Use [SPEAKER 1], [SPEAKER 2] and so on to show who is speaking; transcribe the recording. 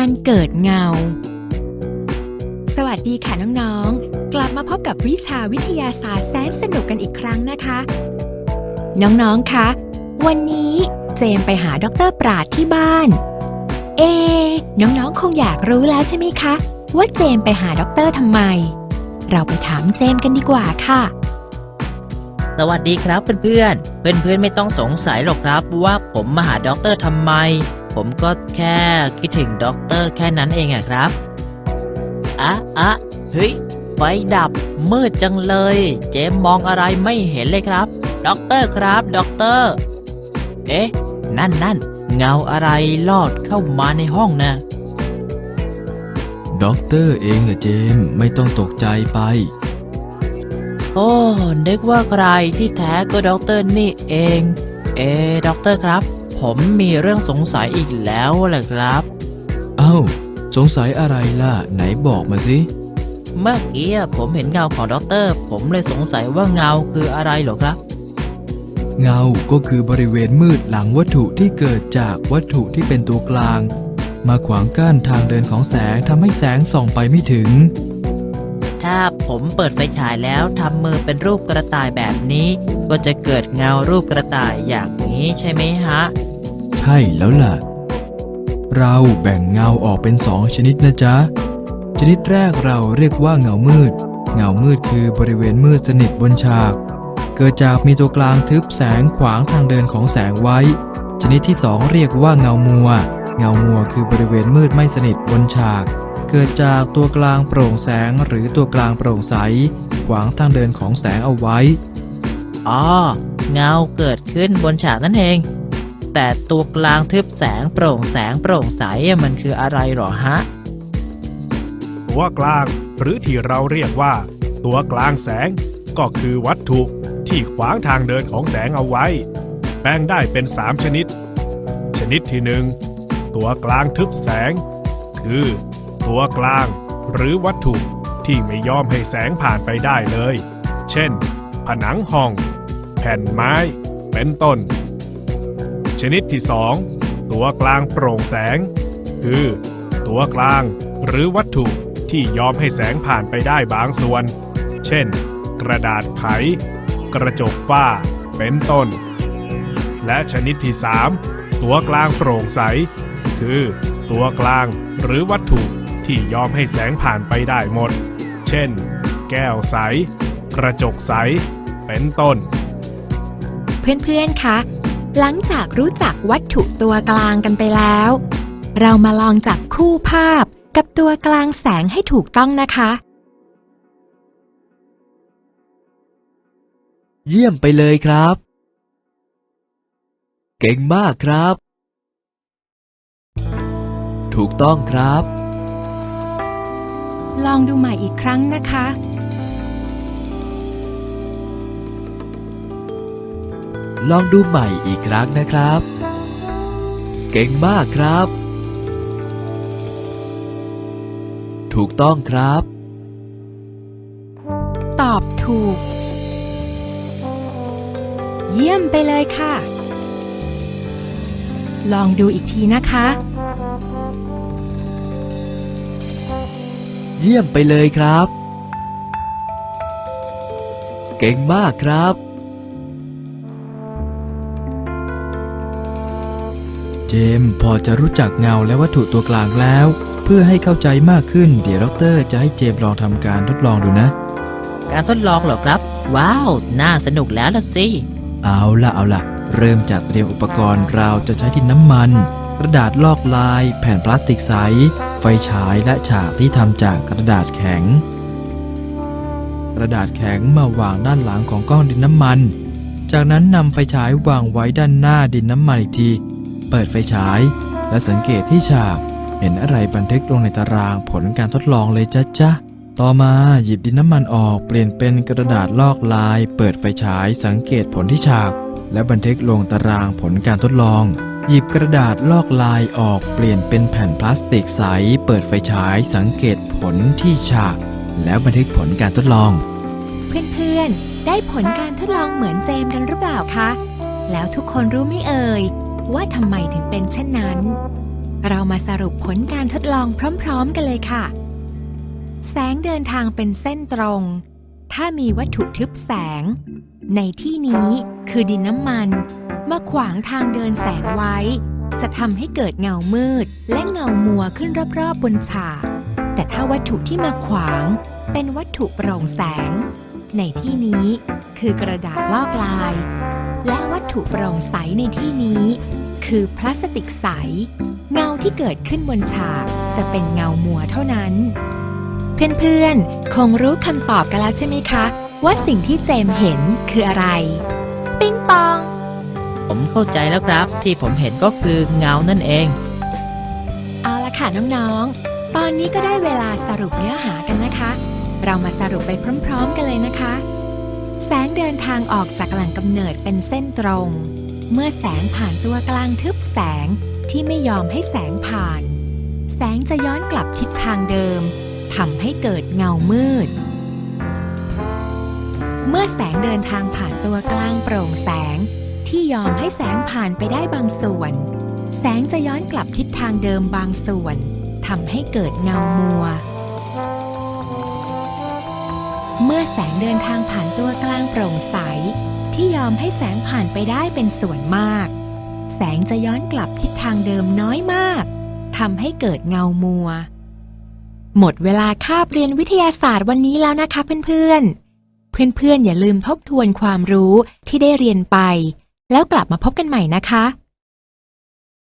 [SPEAKER 1] การเกิดเงา สวัสดีค่ะน้องๆ กลับมาพบกับวิชาวิทยาศาสตร์แสนสนุกกันอีกครั้งนะคะ น้องๆ คะ วันนี้เจมไปหาดรปราดที่บ้าน เอะน้องๆ คงอยากรู้แล้วใช่ไหมคะ ว่าเจมไปหาดรทำไม เราไปถามเจมกันดีกว่าค่ะ
[SPEAKER 2] สวัสดีครับเพื่อนๆ เพื่อนๆ ไม่ต้องสงสัยหรอกครับว่าผมมาหาด็อกเตอร์ทำไม ผมก็แค่คิดถึงด็อกเตอร์แค่นั้นเองอะครับ อะอะเฮ้ย ไฟดับมืดจังเลย เจมมองอะไรไม่เห็นเลยครับ ด็อกเตอร์ครับด็อกเตอร์ เอ๊ะ นั่นนั่นเงาอะไรลอดเข้ามาในห้องนะ
[SPEAKER 3] ด็อกเตอร์เองนะเจมส์ไม่ต้องตกใจไป
[SPEAKER 2] โอ้นึกว่าใครที่แท้ก็ด็อกเตอร์นี่เอง เอะด็อกเตอร์ครับ ผมมีเรื่องสงสัยอีกแล้วแหละครับ
[SPEAKER 3] เอ้า สงสัยอะไรล่ะ ไหนบอกมาสิ
[SPEAKER 2] เมื่อกี้ผมเห็นเงาของด็อกเตอร์ ผมเลยสงสัยว่าเงาคืออะไรเหรอครับ
[SPEAKER 3] เงาก็คือบริเวณมืดหลังวัตถุที่เกิดจากวัตถุที่เป็นตัวกลาง มาขวางกั้นทางเดินของแสงทำให้แสงส่องไปไม่ถึง
[SPEAKER 2] ถ้าผมเปิดไฟฉายแล้วทำมือเป็นรูปกระต่ายแบบนี้ ก็จะเกิดเงารูปกระต่ายอย่างนี้ใช่ไหมฮะ
[SPEAKER 3] ใช่แล้วล่ะ เราแบ่งเงาออกเป็นสองชนิดนะจ๊ะ ชนิดแรกเราเรียกว่าเงามืด เงามืดคือบริเวณมืดสนิทบนฉาก เกิดจากมีตัวกลางทึบแสงขวางทางเดินของแสงไว้ ชนิดที่สองเรียกว่าเงามัว เงามัวคือบริเวณมืดไม่สนิทบนฉาก เกิดจากตัวกลางโปร่งแสงหรือตัวกลางโปร่งใส ขวางทางเดินของแสงเอาไว้
[SPEAKER 2] อ๋อเงาเกิดขึ้นบนฉากนั่นเอง แต่ตัวกลางทึบแสงโปร่งแสงโปร่งใสมันคืออะไรหรอฮะ
[SPEAKER 4] ตัวกลางหรือที่เราเรียกว่า ตัวกลางแสงก็คือวัตถุที่ขวางทางเดินของแสงเอาไว้ แบ่งได้เป็น3ชนิด ชนิดที่หนึ่งตัวกลางทึบแสง คือ ตัวกลางหรือวัตถุที่ไม่ยอมให้แสงผ่านไปได้เลย เช่น ผนังห้อง แผ่นไม้ เป็นต้น ชนิดที่สองตัวกลางโปร่งแสง คือ ตัวกลางหรือวัตถุที่ยอมให้แสงผ่านไปได้บางส่วน เช่น กระดาษไข กระจกฝ้า เป็นต้น และชนิดที่ 3 ตัวกลางโปร่งใส คือ ตัวกลางหรือวัตถุที่ยอมให้แสงผ่านไปได้หมด เช่น แก้วใส กระจกใส เป็นต้น
[SPEAKER 1] เพื่อนๆคะ หลังจากรู้จักวัตถุตัวกลางกันไปแล้ว เรามาลองจับคู่ภาพกับตัวกลางแสงให้ถูกต้องนะคะ
[SPEAKER 3] เยี่ยมไปเลยครับ เก่งมากครับ ถูกต้องครับ
[SPEAKER 1] ลองดูใหม่อีกครั้งนะคะ
[SPEAKER 3] ลองดูใหม่อีกครั้งนะครับ เก่งมากครับ ถูกต้องครับ
[SPEAKER 1] ตอบถูก เยี่ยมไปเลยค่ะ ลองดูอีกทีนะคะ
[SPEAKER 3] เยี่ยมไปเลยครับ เก่งมากครับ เจมส์พอจะรู้จักเงาและวัตถุตัวกลางแล้ว เพื่อให้เข้าใจมากขึ้นเดี๋ยวดรจะให้เจมส์ลองทำการทดลองดูนะ
[SPEAKER 2] การทดลองเหรอครับ ว้าว น่าสนุกแล้วล่ะสิ
[SPEAKER 3] เอาล่ะเอาล่ะเริ่มจากเตรียมอุปกรณ์เราจะใช้ดินน้ำมัน กระดาษลอกลาย แผ่นพลาสติกใส ไฟฉายและฉากที่ทำจากกระดาษแข็ง กระดาษแข็งมาวางด้านหลังของก้อนดินน้ำมัน จากนั้นนำไฟฉายวางไว้ด้านหน้าดินน้ำมันอีกที เปิดไฟฉาย และสังเกตที่ฉาก เห็นอะไรบันทึกลงในตารางผลการทดลองเลยจ้ะจ้ะต่อมาหยิบดินน้ำมันออกเปลี่ยนเป็นกระดาษลอกลาย เปิดไฟฉาย สังเกตผลที่ฉาก และบันทึกลงตารางผลการทดลอง หยิบกระดาษลอกลายออกเปลี่ยนเป็นแผ่นพลาสติกใส เปิดไฟฉาย สังเกตผลที่ฉาก แล้วบันทึกผลการทดลอง
[SPEAKER 1] เพื่อนๆได้ผลการทดลองเหมือนเจมกันหรือเปล่าคะแล้วทุกคนรู้ไหมเอ่ย ว่าทำไมถึงเป็นเช่นนั้น เรามาสรุปผลการทดลองพร้อมๆกันเลยค่ะ แสงเดินทางเป็นเส้นตรง ถ้ามีวัตถุทึบแสง ในที่นี้คือดินน้ำมันมาขวางทางเดินแสงไว้ จะทำให้เกิดเงามืด และเงามัวขึ้นรอบๆบนฉาก แต่ถ้าวัตถุที่มาขวาง เป็นวัตถุโปร่งแสง ในที่นี้คือกระดาษลอกลาย และวัตถุโปร่งใสในที่นี้ คือพลาสติกใส เงาที่เกิดขึ้นบนฉากจะเป็นเงามัวเท่านั้น เพื่อนๆ คงรู้คำตอบกันแล้วใช่ไหมคะ ว่าสิ่งที่เจมส์เห็นคืออะไร ปิ๊งปอง
[SPEAKER 2] ผมเข้าใจแล้วครับ ที่ผมเห็นก็คือเงานั่นเอง
[SPEAKER 1] เอาละค่ะน้องๆ ตอนนี้ก็ได้เวลาสรุปเนื้อหากันนะคะ เรามาสรุปไปพร้อม ๆ กันเลยนะคะ แสงเดินทางออกจากแหล่งกำเนิดเป็นเส้นตรง เมื่อแสงผ่านตัวกลางทึบแสงที่ไม่ยอมให้แสงผ่าน แสงจะย้อนกลับทิศทางเดิมทำให้เกิดเงามืด เมื่อแสงเดินทางผ่านตัวกลางโปร่งแสงที่ยอมให้แสงผ่านไปได้บางส่วน แสงจะย้อนกลับทิศทางเดิมบางส่วนทำให้เกิดเงามัว เมื่อแสงเดินทางผ่านตัวกลางโปร่งใส ที่ยอมให้แสงผ่านไปได้เป็นส่วนมาก แสงจะย้อนกลับทิศทางเดิมน้อยมากทำให้เกิดเงามัว หมดเวลาคาบเรียนวิทยาศาสตร์วันนี้แล้วนะคะเพื่อนๆ เพื่อนๆ อย่าลืมทบทวนความรู้ที่ได้เรียนไป แล้วกลับมาพบกันใหม่นะคะ